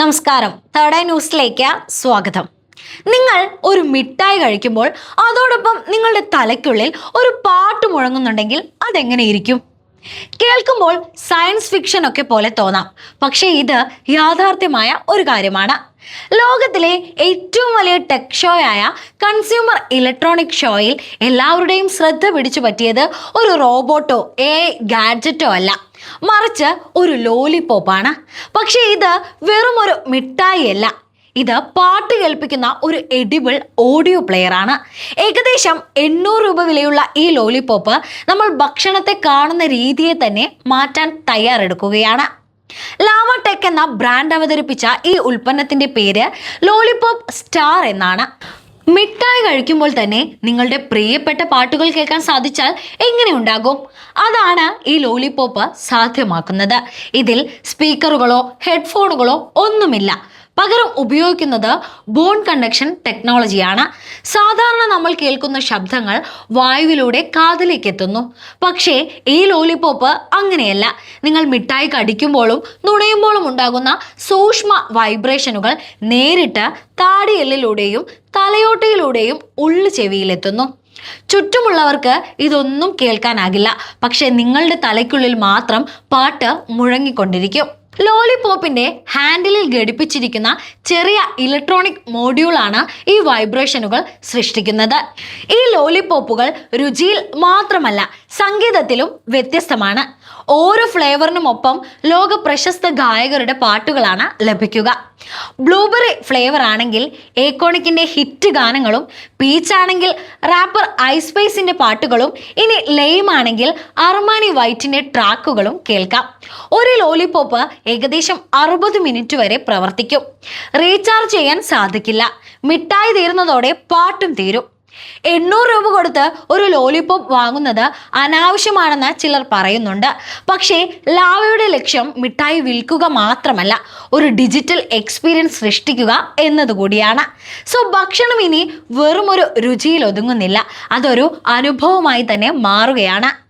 നമസ്കാരം. Third eye ന്യൂസിലേക്ക് സ്വാഗതം. നിങ്ങൾ ഒരു മിഠായി കഴിക്കുമ്പോൾ അതോടൊപ്പം നിങ്ങളുടെ തലയ്ക്കുള്ളിൽ ഒരു പാട്ട് മുഴങ്ങുന്നുണ്ടെങ്കിൽ അതെങ്ങനെ ഇരിക്കും? കേൾക്കുമ്പോൾ സയൻസ് ഫിക്ഷൻ ഒക്കെ പോലെ തോന്നാം. പക്ഷേ ഇത് യാഥാർത്ഥ്യമായ ഒരു കാര്യമാണ്. ലോകത്തിലെ ഏറ്റവും വലിയ ടെക് ഷോയായ കൺസ്യൂമർ ഇലക്ട്രോണിക് ഷോയിൽ എല്ലാവരുടെയും ശ്രദ്ധ പിടിച്ചു പറ്റിയത് ഒരു റോബോട്ടോ എ ഗാഡ്ജറ്റോ അല്ല. മറിച്ച് ഒരു ലോലിപോപ്പാണ് പക്ഷേ ഇത് വെറും ഒരു മിഠായിയല്ല ഇത് പാട്ട് കേൾപ്പിക്കുന്ന ഒരു എഡിബിൾ ഓഡിയോ പ്ലെയർ ആണ്. ഏകദേശം എണ്ണൂറ് രൂപ വിലയുള്ള ഈ ലോലിപോപ്പ് നമ്മൾ ഭക്ഷണത്തെ കാണുന്ന രീതിയെ തന്നെ മാറ്റാൻ തയ്യാറെടുക്കുകയാണ്. ലാവ ടെക് എന്ന ബ്രാൻഡ് അവതരിപ്പിച്ച ഈ ഉൽപ്പന്നത്തിന്റെ പേര് ലോലിപോപ്പ് സ്റ്റാർ എന്നാണ്. മിഠായി കഴിക്കുമ്പോൾ തന്നെ നിങ്ങളുടെ പ്രിയപ്പെട്ട പാട്ടുകൾ കേൾക്കാൻ സാധിച്ചാൽ എങ്ങനെ ഉണ്ടാകും? അതാണ് ഈ ലോലിപോപ്പ് സാധ്യമാക്കുന്നത്. ഇതിൽ സ്പീക്കറുകളോ ഹെഡ്ഫോണുകളോ ഒന്നുമില്ല. പകരം ഉപയോഗിക്കുന്നത് ബോൺ കണ്ടക്ഷൻ ടെക്നോളജിയാണ് സാധാരണ നമ്മൾ കേൾക്കുന്ന ശബ്ദങ്ങൾ വായുവിലൂടെ കാതിലേക്ക് എത്തുന്നു പക്ഷേ ഈ ലോലിപോപ്പ് അങ്ങനെയല്ല. നിങ്ങൾ മിഠായി കടിക്കുമ്പോഴും നുണയുമ്പോഴും ഉണ്ടാകുന്ന സൂക്ഷ്മ വൈബ്രേഷനുകൾ നേരിട്ട് താടിയെല്ലിലൂടെയും തലയോട്ടയിലൂടെയും ഉള്ളു ചെവിയിലെത്തുന്നു ചുറ്റുമുള്ളവർക്ക് ഇതൊന്നും കേൾക്കാനാകില്ല. പക്ഷേ നിങ്ങളുടെ തലയ്ക്കുള്ളിൽ മാത്രം പാട്ട് മുഴങ്ങിക്കൊണ്ടിരിക്കും. ലോലിപോപ്പിന്റെ ഹാൻഡിലിൽ ഘടിപ്പിച്ചിരിക്കുന്ന ചെറിയ ഇലക്ട്രോണിക് മോഡ്യൂളാണ് ഈ വൈബ്രേഷനുകൾ സൃഷ്ടിക്കുന്നത്. ഈ ലോലിപോപ്പുകൾ രുചിയിൽ മാത്രമല്ല സംഗീതത്തിലും വ്യത്യസ്തമാണ്. ഓരോ ഫ്ലേവറിനുമൊപ്പം ലോക പ്രശസ്ത ഗായകരുടെ പാട്ടുകളാണ് ലഭിക്കുക. ബ്ലൂബെറി ഫ്ലേവർ ആണെങ്കിൽ ഏക്കോണിക്കിന്റെ ഹിറ്റ് ഗാനങ്ങളും പീച്ച് ആണെങ്കിൽ റാപ്പർ ഐസ്പൈസിന്റെ പാട്ടുകളും ഇനി ലെയിം ആണെങ്കിൽ അർമാനി വൈറ്റിന്റെ ട്രാക്കുകളും കേൾക്കാം. ഒരു ലോലിപോപ്പ് ഏകദേശം അറുപത് മിനിറ്റ് വരെ പ്രവർത്തിക്കും. റീചാർജ് ചെയ്യാൻ സാധിക്കില്ല. മിഠായി തീരുന്നതോടെ പാട്ടും തീരും. എണ്ണൂറ് രൂപ കൊടുത്ത് ഒരു ലോലിപോപ്പ് വാങ്ങുന്നത് അനാവശ്യമാണെന്ന് ചിലർ പറയുന്നുണ്ട്. പക്ഷേ ലാവയുടെ ലക്ഷ്യം മിഠായി വിൽക്കുക മാത്രമല്ല ഒരു ഡിജിറ്റൽ എക്സ്പീരിയൻസ് സൃഷ്ടിക്കുക എന്നതുകൂടിയാണ്. സോ ഭക്ഷണം ഇനി വെറും ഒരു രുചിയിൽ ഒതുങ്ങുന്നില്ല. അതൊരു അനുഭവമായി തന്നെ മാറുകയാണ്.